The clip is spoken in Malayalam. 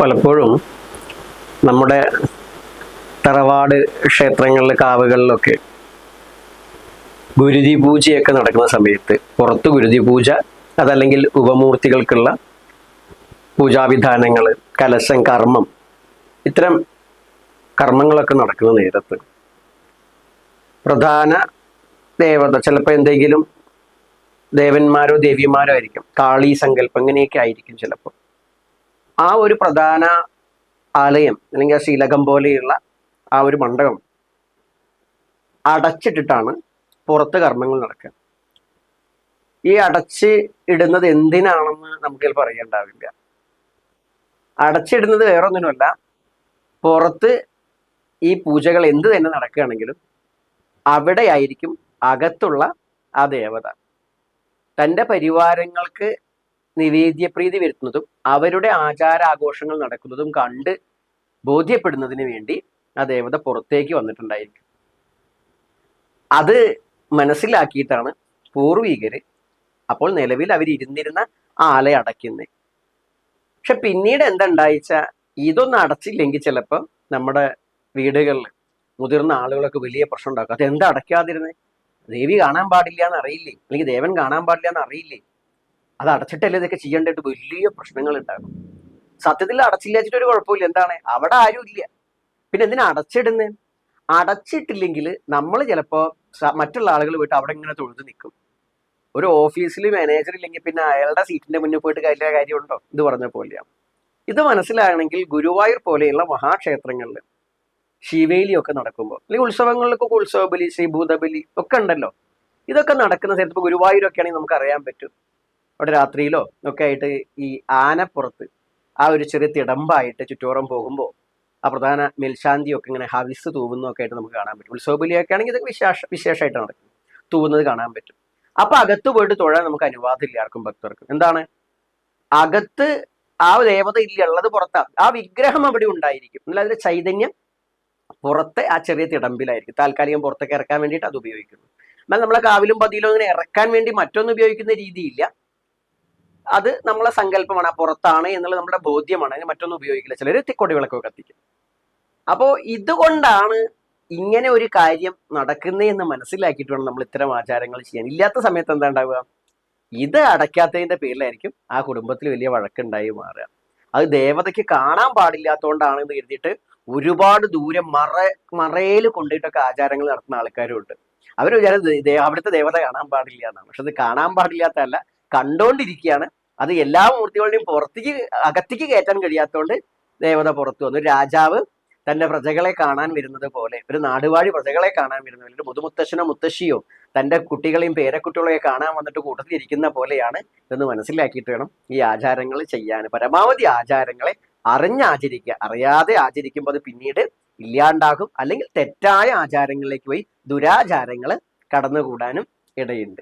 പലപ്പോഴും നമ്മുടെ തറവാട് ക്ഷേത്രങ്ങളിലെ കാവുകളിലൊക്കെ ഗുരുതി പൂജയൊക്കെ നടക്കുന്ന സമയത്ത് പുറത്ത് ഗുരുതി പൂജ അതല്ലെങ്കിൽ ഉപമൂർത്തികൾക്കുള്ള പൂജാവിധാനങ്ങൾ കലശം കർമ്മം ഇത്തരം കർമ്മങ്ങളൊക്കെ നടക്കുന്ന നേരത്ത് പ്രധാന ദേവത ചിലപ്പോൾ എന്തെങ്കിലും ദേവന്മാരോ ദേവിമാരോ ആയിരിക്കും കാളി സങ്കല്പം ഇങ്ങനെയൊക്കെ ആയിരിക്കും ചിലപ്പോൾ. ആ ഒരു പ്രധാന ആലയം അല്ലെങ്കിൽ ആ ശീലകം പോലെയുള്ള ആ ഒരു മണ്ഡപം അടച്ചിട്ടിട്ടാണ് പുറത്ത് കർമ്മങ്ങൾ നടക്കുക. ഈ അടച്ച് ഇടുന്നത് എന്തിനാണെന്ന് നമുക്ക് ചിലപ്പോൾ അറിയണ്ടാവില്ല അടച്ചിടുന്നത് വേറൊന്നിനുമല്ല പുറത്ത് ഈ പൂജകൾ എന്ത് തന്നെ നടക്കുകയാണെങ്കിലും അവിടെയായിരിക്കും അകത്തുള്ള ആ ദേവത. തന്റെ പരിവാരങ്ങൾക്ക് നിവേദ്യപ്രീതി വരുത്തുന്നതും അവരുടെ ആചാരാഘോഷങ്ങൾ നടക്കുന്നതും കണ്ട് ബോധ്യപ്പെടുന്നതിന് വേണ്ടി ആ ദേവത പുറത്തേക്ക് വന്നിട്ടുണ്ടായിരിക്കും. അത് മനസ്സിലാക്കിയിട്ടാണ് പൂർവികര് അപ്പോൾ നിലവിൽ അവർ ഇരുന്നിരുന്ന ആ ആലയം അടയ്ക്കുന്നത് പക്ഷെ പിന്നീട് എന്തുണ്ടായിച്ച ഇതൊന്നും അടച്ചില്ലെങ്കിൽ ചിലപ്പോൾ നമ്മുടെ വീടുകളിൽ മുതിർന്ന ആളുകളൊക്കെ വലിയ പ്രശ്നം ഉണ്ടാക്കും. അത് എന്താ അടയ്ക്കാതിരുന്നത് ദേവി കാണാൻ പാടില്ല എന്ന് അറിയില്ലേ അല്ലെങ്കിൽ ദേവൻ കാണാൻ പാടില്ല എന്ന് അറിയില്ലേ അത് അടച്ചിട്ടല്ലേ ഇതൊക്കെ ചെയ്യേണ്ടത്? വലിയ പ്രശ്നങ്ങൾ ഉണ്ടാകും സത്യത്തിൽ അടച്ചില്ല വെച്ചിട്ട് ഒരു കുഴപ്പമില്ല. എന്താണ്? അവിടെ ആരും ഇല്ല. പിന്നെ എന്തിനാ അടച്ചിടുന്നത് അടച്ചിട്ടില്ലെങ്കിൽ നമ്മൾ ചിലപ്പോൾ മറ്റുള്ള ആളുകൾ പോയിട്ട് അവിടെ ഇങ്ങനെ തൊഴുത് നിൽക്കും. ഒരു ഓഫീസിൽ മാനേജർ ഇല്ലെങ്കിൽ പിന്നെ അയാളുടെ സീറ്റിന്റെ മുന്നിൽ പോയിട്ട് കാര്യ കാര്യമുണ്ടോ? ഇത് പറഞ്ഞ പോലെയാണ് ഇത് മനസ്സിലാകണമെങ്കിൽ ഗുരുവായൂർ പോലെയുള്ള മഹാക്ഷേത്രങ്ങളിൽ ശിവേലിയൊക്കെ നടക്കുമ്പോൾ അല്ലെങ്കിൽ ഉത്സവങ്ങളിലൊക്കെ ഉത്സവബലി ശ്രീഭൂതബലി ഒക്കെ ഉണ്ടല്ലോ. ഇതൊക്കെ നടക്കുന്ന സ്ഥലത്ത് ഇപ്പോൾ ഗുരുവായൂരൊക്കെ ആണെങ്കിൽ നമുക്ക് അറിയാൻ പറ്റും. അവിടെ രാത്രിയിലോ ഒക്കെ ആയിട്ട് ഈ ആനപ്പുറത്ത് ആ ഒരു ചെറിയ തിടമ്പായിട്ട് ചുറ്റോറം പോകുമ്പോൾ ആ പ്രധാന മേൽശാന്തിയൊക്കെ ഇങ്ങനെ ഹവിസ് തൂവുന്നതൊക്കെ ആയിട്ട് നമുക്ക് കാണാൻ പറ്റും. ഉത്സവബലിയൊക്കെ ആണെങ്കിൽ ഇതൊക്കെ വിശേഷ വിശേഷമായിട്ട് നടക്കും തൂവുന്നത് കാണാൻ പറ്റും. അപ്പൊ അകത്ത് പോയിട്ട് തൊഴാൻ നമുക്ക് അനുവാദമില്ല ആർക്കും ഭക്തർക്കും. എന്താണ്? അകത്ത് ആ ദേവത ഇല്ല ഉള്ളത് പുറത്താ. ആ വിഗ്രഹം അവിടെ ഉണ്ടായിരിക്കും. എന്നാൽ അതിന്റെ ചൈതന്യം പുറത്തെ ആ ചെറിയ തിടമ്പിലായിരിക്കും. താൽക്കാലികം പുറത്തേക്ക് ഇറക്കാൻ വേണ്ടിയിട്ട് അത് ഉപയോഗിക്കുന്നു. എന്നാൽ നമ്മളെ കാവിലും പതിയിലും അങ്ങനെ ഇറക്കാൻ വേണ്ടി മറ്റൊന്നും ഉപയോഗിക്കുന്ന രീതിയില്ല. അത് നമ്മളെ സങ്കല്പമാണ് പുറത്താണ് എന്നുള്ളത് നമ്മുടെ ബോധ്യമാണ്. അതിന് മറ്റൊന്നും ഉപയോഗിക്കില്ല. ചിലർ തിക്കൊടി വിളക്കൊക്കെ കത്തിക്കും. അപ്പോ ഇതുകൊണ്ടാണ് ഇങ്ങനെ ഒരു കാര്യം നടക്കുന്നതെന്ന് മനസ്സിലാക്കിയിട്ട് വേണം നമ്മൾ ഇത്തരം ആചാരങ്ങൾ ചെയ്യാൻ. ഇല്ലാത്ത സമയത്ത് എന്താ ഉണ്ടാവുക? ഇത് അടയ്ക്കാത്തതിന്റെ പേരിലായിരിക്കും ആ കുടുംബത്തിൽ വലിയ വഴക്കുണ്ടായി മാറുക. അത് ദേവതയ്ക്ക് കാണാൻ പാടില്ലാത്തതുകൊണ്ടാണ് എന്ന് കരുതിയിട്ട് ഒരുപാട് ദൂരം മറ മറയിൽ കൊണ്ടിട്ടൊക്കെ ആചാരങ്ങൾ നടത്തുന്ന ആൾക്കാരും ഉണ്ട് അവർ വിചാരം ദേ- ദേ- അവിടുത്തെ ദേവത കാണാൻ പാടില്ല എന്നാണ്. പക്ഷെ അത് കാണാൻ പാടില്ലാത്തതല്ല കണ്ടുകൊണ്ടിരിക്കുകയാണ് അത് എല്ലാ മൂർത്തികളുടെയും പുറത്തേക്ക് അകത്തേക്ക് കയറ്റാൻ കഴിയാത്തതുകൊണ്ട് ദേവത പുറത്തു വന്നു. രാജാവ് തന്റെ പ്രജകളെ കാണാൻ വരുന്നത് പോലെ ഒരു നാടുവാഴി പ്രജകളെ കാണാൻ വരുന്നത് പോലെ മുതുമുത്തശ്ശനോ മുത്തശ്ശിയോ തന്റെ കുട്ടികളെയും പേരക്കുട്ടികളെയും കാണാൻ വന്നിട്ട് കൂട്ടത്തിൽ ഇരിക്കുന്ന പോലെയാണ് എന്ന് മനസ്സിലാക്കിയിട്ട് വേണം ഈ ആചാരങ്ങൾ ചെയ്യാൻ. പരമാവധി ആചാരങ്ങളെ അറിഞ്ഞാചരിക്കുക. അറിയാതെ ആചരിക്കുമ്പോൾ അത് പിന്നീട് ഇല്ലാണ്ടാകും അല്ലെങ്കിൽ തെറ്റായ ആചാരങ്ങളിലേക്ക് പോയി ദുരാചാരങ്ങൾ കടന്നുകൂടാനും ഇടയുണ്ട്.